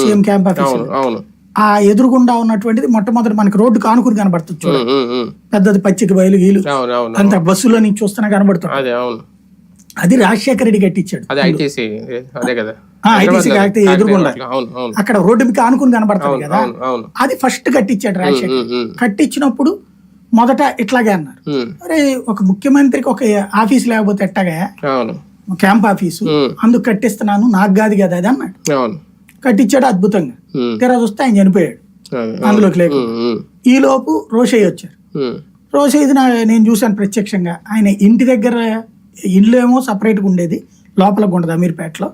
CM camp office ఆ ఎదురుగుండా ఉన్నటువంటిది మొట్టమొదటి మనకి రోడ్డు కానుకుని కనబడుతుంది చూడ. పెద్దది పచ్చిక బయలు గీలు. అంత బస్సులో నుంచి చూస్తున్నా కనబడుతుంది. అదే రాజశేఖర రెడ్డి కట్టించాడు. ఐటీసీ ఎదురుగుండా. అక్కడ రోడ్డు మీకు ఆనుకుని కనబడుతుంది కదా. అది ఫస్ట్ కట్టించాడు రాజశేఖర్ కట్టించినప్పుడు మొదట ఇట్లాగే అన్నారు. అరే ఒక ముఖ్యమంత్రికి ఒక ఆఫీస్ లేకపోతే ఎట్టగా? Camp office. అందుకు కట్టిస్తున్నాను నాకు కాదు కదా అది అన్నాడు. కట్టించాడు అద్భుతంగా. తీరా చూస్తే ఆయన చనిపోయాడు. అదే, అందులోకి లేకు. ఈ లోపు రోషయ్య వచ్చారు. రోషయ్యది నా నేను చూశాను ప్రత్యక్షంగా. ఆయన ఇంటి దగ్గర ఇల్లు ఏమో సపరేట్గా ఉండేది. లోపలకు ఉండదు అమీర్పేటలో.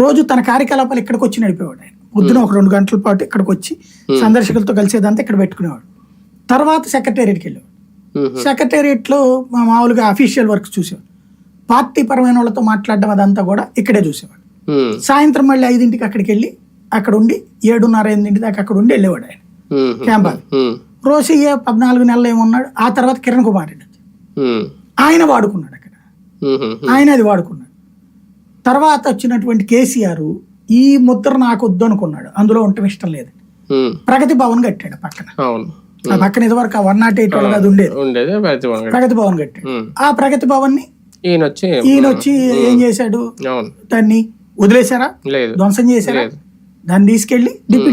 రోజు తన కార్యకలాపాలు ఇక్కడికి వచ్చి నడిపేవాడు ఆయన. పొద్దున ఒక రెండు గంటల పాటు ఇక్కడికి వచ్చి సందర్శకులతో కలిసేదంతా ఇక్కడ పెట్టుకునేవాడు. తర్వాత సెక్రటేరియట్కి వెళ్ళేవాడు. సెక్రటేరియట్లో మా మామూలుగా అఫీషియల్ వర్క్ చూసేవాడు. పార్టీ పరమైన వాళ్ళతో మాట్లాడడం అదంతా కూడా ఇక్కడే చూసేవాడు. సాయంత్రం మళ్ళీ ఐదింటికి అక్కడికి వెళ్ళి అక్కడ ఉండి ఏడున్నర ఎనిమిదింటి దాకా అక్కడ ఉండి వెళ్ళేవాడు ఆయన. ఉమ్, క్యాంప్ ఆఫీస్. ఉమ్, రోసయ్య పద్నాలుగు నెలలు ఏమన్నాడు ఆ తర్వాత కిరణ్ కుమార్ రెడ్డి ఆయన వాడుకున్నాడు అక్కడ. ఆయన అది వాడుకున్నాడు. తర్వాత వచ్చినటువంటి కేసీఆర్ ఈ ముద్ర నాకు వద్దు అనుకున్నాడు అందులో ఉండటం ఇష్టం లేదు. ప్రగతి భవన్ కట్టాడు పక్కన. ఆ పక్కన ఇదివరకు వన్ నాట్ ఎయిట్ వాళ్ళకి అది ఉండేది. ప్రగతి భవన్ కట్టాడు. ఆ ప్రగతి భవన్ని ఈయన వచ్చి ఈయన వచ్చి ఏం చేశాడు? దాన్ని వదిలేశారా? ధ్వంసం చేశారా? దాన్ని తీసుకెళ్ళి డిప్యూటీ